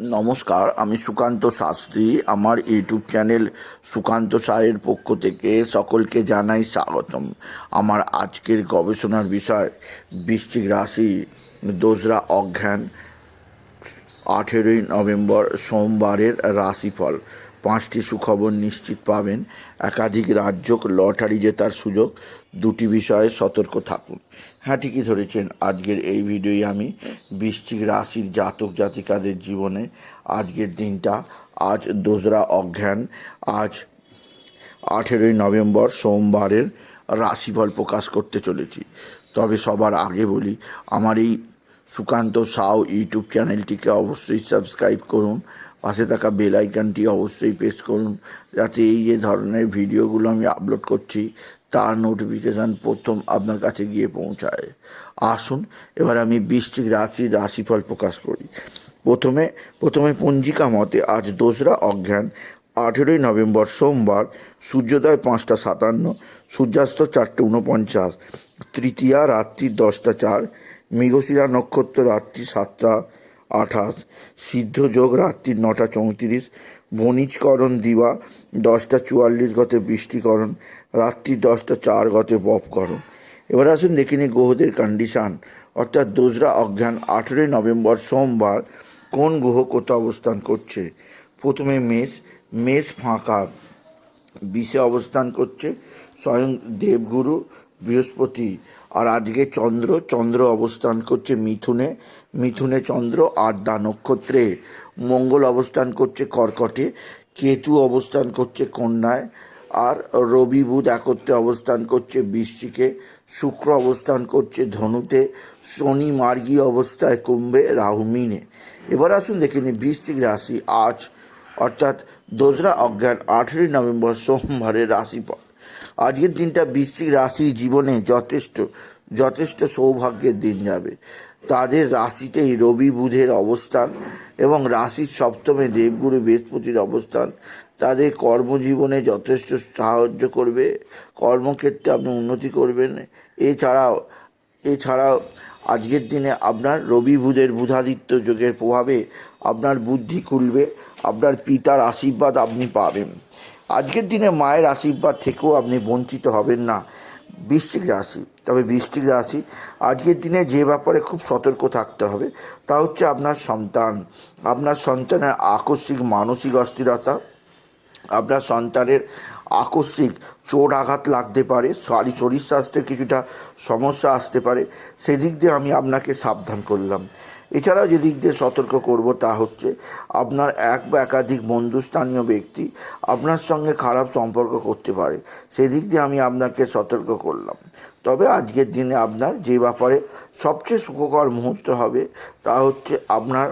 নমস্কার, আমি সুকান্ত শাস্ত্রী। আমার ইউটিউব চ্যানেল সুকান্ত সায়ের পক্ষ থেকে সকলকে জানাই স্বাগতম। আমার আজকের গবেষণার বিষয় বৃশ্চিক রাশি দোসরা অজ্ঞান আঠেরোই নভেম্বর সোমবারের রাশিফল। পাঁচটি সুখবর নিশ্চিত পাবেন। একাধিক রাজ্য লটারি জেতার সুযোগ, দুটি বিষয়ে সতর্ক থাকুন। হ্যাঁ ঠিকই ধরেছেন, আজকের এই ভিডিওই আমি। বৃশ্চিক রাশির জাতক জাতিকাদের জীবনে আজকের দিনটা, আজ দোসরা অজ্ঞান আজ আঠেরোই নভেম্বর সোমবারের রাশিফল প্রকাশ করতে চলেছি। তবে সবার আগে বলি, আমার এই সুকান্ত সাউ ইউটিউব চ্যানেলটিকে অবশ্যই সাবস্ক্রাইব করুন। পাশে থাকা বেল আইকনটি অবশ্যই প্রেস করুন, যাতে এই যে ধরনের ভিডিওগুলো আমি আপলোড করছি, তার নোটিফিকেশান প্রথম আপনার কাছে গিয়ে পৌঁছায়। আসুন, এবার আমি বৃষ্টিক রাশির রাশিফল প্রকাশ করি। প্রথমে প্রথমে পঞ্জিকা মতে আজ দোসরা অজ্ঞান, আঠেরোই নভেম্বর সোমবার, সূর্যোদয় পাঁচটা সাতান্ন, সূর্যাস্ত চারটে উনপঞ্চাশ তৃতীয়া রাত্রি দশটা চার মৃগশিরা নক্ষত্র রাত্রি সাতটা আঠাশ। সিদ্ধযোগ রাত্রি নটা চৌত্রিশ। বণিজকরণ দিবা দশটা চুয়াল্লিশ গতে বৃষ্টিকরণ। রাত্রি দশটা চার গতে বপকরণ। এবার আসুন দেখে নিই গ্রহদের কন্ডিশান অর্থাৎ দোসরা অজ্ঞান আঠেরোই নভেম্বর সোমবার কোন গ্রহ কোথাও অবস্থান করছে? প্রথমে মেষ মেষ ফাঁকা। বিষে অবস্থান করছে স্বয়ং দেবগুরু বৃহস্পতি। আর আজকে চন্দ্র চন্দ্র অবস্থান করছে মিথুনে মিথুনে চন্দ্র আড্ডা নক্ষত্রে মঙ্গল অবস্থান করছে কর্কটে, কেতু অবস্থান করছে কন্যায়, আর রবি বুধ একত্রে অবস্থান করছে বৃশ্চিকে। শুক্র অবস্থান করছে ধনুতে, শনি মার্গী অবস্থায় কুম্ভে, রাহু মিনে। এবার আসুন দেখে নিই বৃশ্চিক রাশি আজ, অর্থাৎ দোসরা অজ্ঞান আঠেরোই নভেম্বর সোমবারের রাশিফল। আজকের দিনটা বৃশ্চিক রাশির জীবনে যথেষ্ট যথেষ্ট সৌভাগ্যের দিন যাবে। তাদের রাশিতেই রবি বুধের অবস্থান এবং রাশির সপ্তমে দেবগুরু বৃহস্পতির অবস্থান। তাদের কর্মজীবনে যথেষ্ট সাহায্য করবে, কর্মক্ষেত্রে আপনি উন্নতি করবেন। এছাড়াও এছাড়াও আজকের দিনে আপনার রবি বুধের বুধাদিত্য যোগের প্রভাবে আপনার বুদ্ধি খুলবে, আপনার পিতার আশীর্বাদ আপনি পাবেন। আজকের দিনে মায়ের আশীর্বাদ থেকেও আপনি বঞ্চিত হবেন না। বৃশ্চিক রাশি। তবে বৃশ্চিক রাশি, আজকের দিনে যে ব্যাপারে খুব সতর্ক থাকতে হবে, তা হচ্ছে আপনার সন্তান। আপনার সন্তানের আকস্মিক মানসিক অস্থিরতা, আপনার সন্তানের আকস্মিক চোট আঘাত লাগতে পারে, সারি শরীর স্বাস্থ্যের কিছুটা সমস্যা আসতে পারে, সেদিক দিয়ে আমি আপনাকে সাবধান করলাম। এছাড়াও যেদিক দিয়ে সতর্ক করব তা হচ্ছে, আপনার এক বা একাধিক বন্ধুস্থানীয় ব্যক্তি আপনার সঙ্গে খারাপ সম্পর্ক করতে পারে, সেদিক দিয়ে আমি আপনাকে সতর্ক করলাম। তবে আজকের দিনে আপনার যে ব্যাপারে সবচেয়ে সুখকর মুহূর্ত হবে তা হচ্ছে আপনার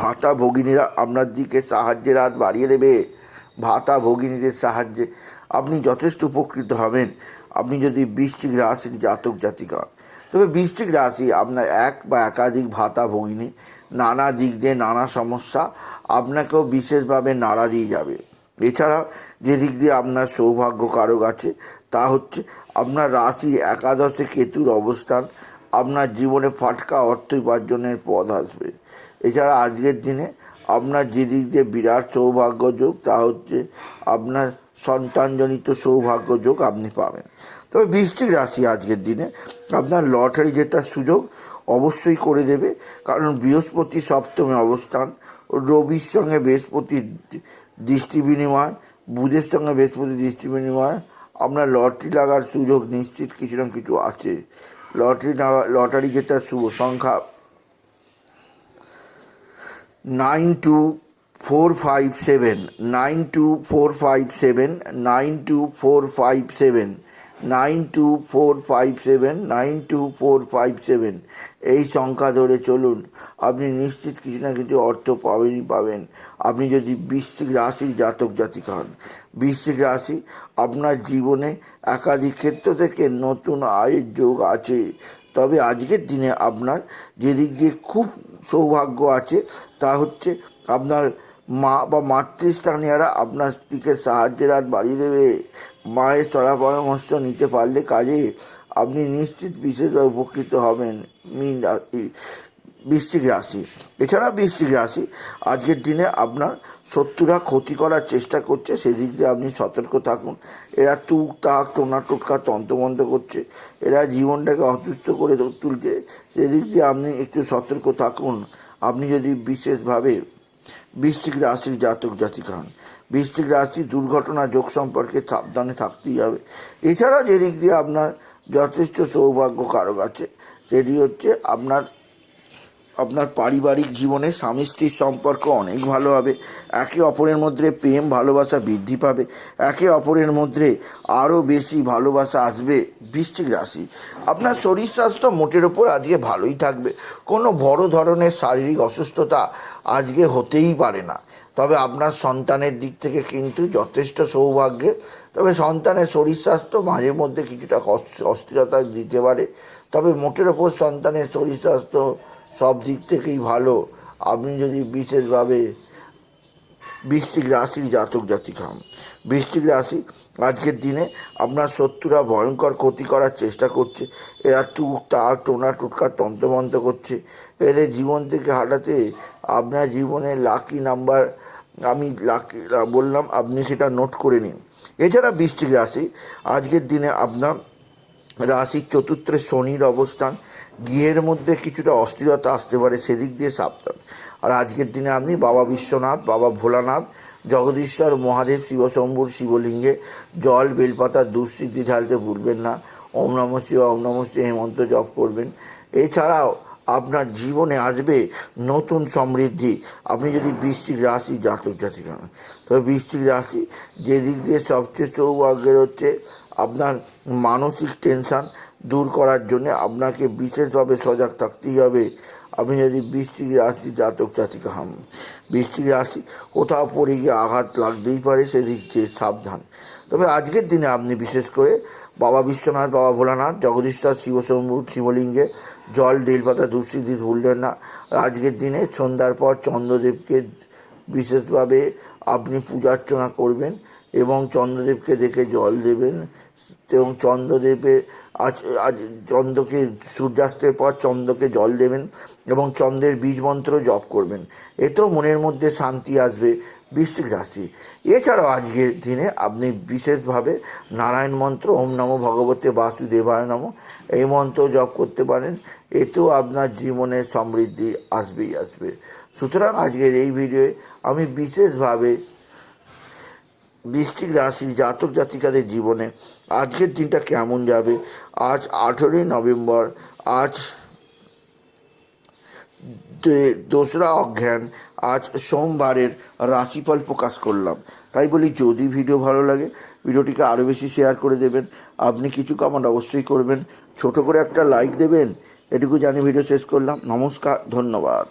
ভাতা ভগিনীরা আপনার দিকে সাহায্যের হাত বাড়িয়ে দেবে। ভাতা ভগিনীদের সাহায্যে আপনি যথেষ্ট উপকৃত হবেন। আপনি যদি বৃষ্টিক রাশির জাতক জাতিকা তবে বৃষ্টিক রাশি আপনার এক বা একাধিক ভাতা ভগিনী, নানা দিক দিয়ে নানা সমস্যা আপনাকেও বিশেষভাবে নাড়া দিয়ে যাবে। এছাড়া যে দিক দিয়ে আপনার সৌভাগ্য কারক আছে, তা হচ্ছে আপনার রাশির একাদশে কেতুর অবস্থান আপনার জীবনে ফাটকা অর্থ উপার্জনের পথ আসবে। এছাড়া আজকের দিনে আপনার যে দিক দিয়ে বিরাট সৌভাগ্য যোগ তা হচ্ছে আপনার সন্তানজনিত সৌভাগ্য যোগ আপনি পাবেন। তবে বৃষ্টিক রাশি আজকের দিনে আপনার লটারি জেতার সুযোগ অবশ্যই করে দেবে, কারণ বৃহস্পতি সপ্তমে অবস্থান, রবির সঙ্গে বৃহস্পতির দৃষ্টি বিনিময়, বুধের সঙ্গে বৃহস্পতি দৃষ্টি বিনিময়, আপনার লটারি লাগার সুযোগ নিশ্চিত কিছু না কিছু আছে। লটারি লটারি জেতার শুভ সংখ্যা nine two four five seven, nine two four five seven, nine two four five seven, nine two four five seven, nine two four five seven. এই সংখ্যা ধরে চলুন, আপনি নিশ্চিত কিছু না কিছু অর্থ পাবেনই পাবেন। আপনি যদি বৃশ্চিক রাশির জাতক জাতিক হন, বৃশ্চিক রাশি আপনার জীবনে একাধিক ক্ষেত্র থেকে নতুন আয়ের যোগ আছে। তবে আজকের দিনে আপনার যেদিক দিয়ে খুব সৌভাগ্য আছে, তা হচ্ছে আপনার মা বা মাতৃস্থানীয়রা আপনার দিকে সাহায্যের হাত বাড়িয়ে দেবে। মায়ের সরা পরামর্শ নিতে পারলে কাজে আপনি নিশ্চিত বিশেষভাবে উপকৃত হবেন। মিন বৃশ্চিক রাশি। এছাড়া বৃশ্চিক রাশি, আজকের দিনে আপনার শত্রুরা ক্ষতি করার চেষ্টা করছে, সেদিক দিয়ে আপনি সতর্ক থাকুন। এরা তুক তাক, টোনা টোটকা, তন্ত্রমন্ত্র করছে। এরা জীবনটাকে অসুস্থ করে তুলছে, সেদিক দিয়ে আপনি একটু সতর্ক থাকুন। আপনি যদি বিশেষভাবে বৃশ্চিক রাশির জাতক জাতিকা হন, বৃশ্চিক রাশি দুর্ঘটনা যোগ সম্পর্কে সাবধানে থাকতেই হবে। এছাড়া যেদিক দিয়ে আপনার যথেষ্ট সৌভাগ্য কারক আছে, সেটি হচ্ছে আপনার আপনার পারিবারিক জীবনে স্বামী স্ত্রীর সম্পর্ক অনেক ভালো হবে। একে অপরের মধ্যে প্রেম, ভালোবাসা বৃদ্ধি পাবে। একে অপরের মধ্যে আরও বেশি ভালোবাসা আসবে বৃশ্চিক রাশি। আপনার শরীর স্বাস্থ্য মোটের ওপর আজকে ভালোই থাকবে। কোনো বড় ধরনের শারীরিক অসুস্থতা আজকে হতেই পারে না। তবে আপনার সন্তানের দিক থেকে কিন্তু যথেষ্ট সৌভাগ্যের তবে সন্তানের শরীর স্বাস্থ্য মাঝে মধ্যে কিছুটা অস্থিরতা দিতে পারে। তবে মোটের ওপর সন্তানের শরীর স্বাস্থ্য সব দিক থেকেই ভালো। আপনি যদি বিশেষভাবে বৃশ্চিক রাশির জাতক জাতিকা হন বৃশ্চিক রাশি আজকের দিনে আপনার শত্রুরা ভয়ঙ্কর ক্ষতি করার চেষ্টা করছে। এরা টুক তাক, টোনা, টুটকা, তন্ত্রমন্ত্র করছে। এদের জীবন থেকে হাঁটাতে আপনার জীবনে লাকি নাম্বার আমি লাকি বললাম, আপনি সেটা নোট করে নিন। এছাড়া বৃশ্চিক রাশি, আজকের দিনে আপনার রাশির চতুর্থে শনির অবস্থান গৃহের মধ্যে কিছুটা অস্থিরতা আসতে পারে, সেদিক দিয়ে সাবধান। আর আজকের দিনে আপনি বাবা বিশ্বনাথ, বাবা ভোলানাথ, জগদীশ্বর, মহাদেব, শিবশম্ভুর শিবলিঙ্গে জল, বেলপাতা দুঃসিদ্ধি ঢালতে ভুলবেন না। ওম নম শিব ওম নম শিব হেমন্ত জপ করবেন। এছাড়াও আপনার জীবনে আসবে নতুন সমৃদ্ধি। আপনি যদি বৃষ্টিক রাশি জাতক জাতিক তবে বৃশ্চিক রাশি যে দিক দিয়ে সবচেয়ে সৌভাগ্যের হচ্ছে আপনার মানসিক টেনশন দূর করার জন্য আপনাকে বিশেষভাবে সজাগ থাকতেই হবে। আপনি যদি বৃষ্টিক রাশি জাতক জাতিকা হন, বৃষ্টিক রাশি কোথাও পড়ে গিয়ে আঘাত লাগতেই পারে, সেদিক দিয়ে সাবধান। তবে আজকের দিনে আপনি বিশেষ করে বাবা বিশ্বনাথ, বাবা ভোলানাথ, জগদীশ্বর, শিবশম্ভু, শিবলিঙ্গে জল বেলপাতা দুঃসিদ্ধি ভুলবেন না। আজকের দিনে সন্ধ্যার পর চন্দ্রদেবকে বিশেষভাবে আপনি পূজা অর্চনা করবেন এবং চন্দ্রদেবকে দেখে জল দেবেন এবং চন্দ্রদেবের আজ আজ চন্দ্রকে, সূর্যাস্তের পর চন্দ্রকে জল দেবেন এবং চন্দ্রের বীজ মন্ত্র জপ করবেন। এতেও মনের মধ্যে শান্তি আসবে, বৃশ্চিক রাশি। এছাড়াও আজকের দিনে আপনি বিশেষভাবে নারায়ণ মন্ত্র, ওম নমো ভগবতে বাসুদেবায় নম, এই মন্ত্র জপ করতে পারেন এতেও আপনার জীবনে সমৃদ্ধি আসবেই আসবে। সুতরাং আজকের এই ভিডিওয়ে আমি বিশেষভাবে বৃশ্চিক রাশির জাতক জাতিকাদের জীবনে আজকের দিনটা কেমন যাবে? আজ আঠেরোই নভেম্বর, আজ দোসরা অজ্ঞান আজ সোমবারের রাশিফল প্রকাশ করলাম। তাই বলি, যদি ভিডিও ভালো লাগে, ভিডিওটিকে আরও বেশি শেয়ার করে দেবেন। আপনি কিছু কমেন্ট অবশ্যই করবেন। ছোট করে একটা লাইক দেবেন। এটুকু জানি ভিডিও শেষ করলাম। নমস্কার, ধন্যবাদ।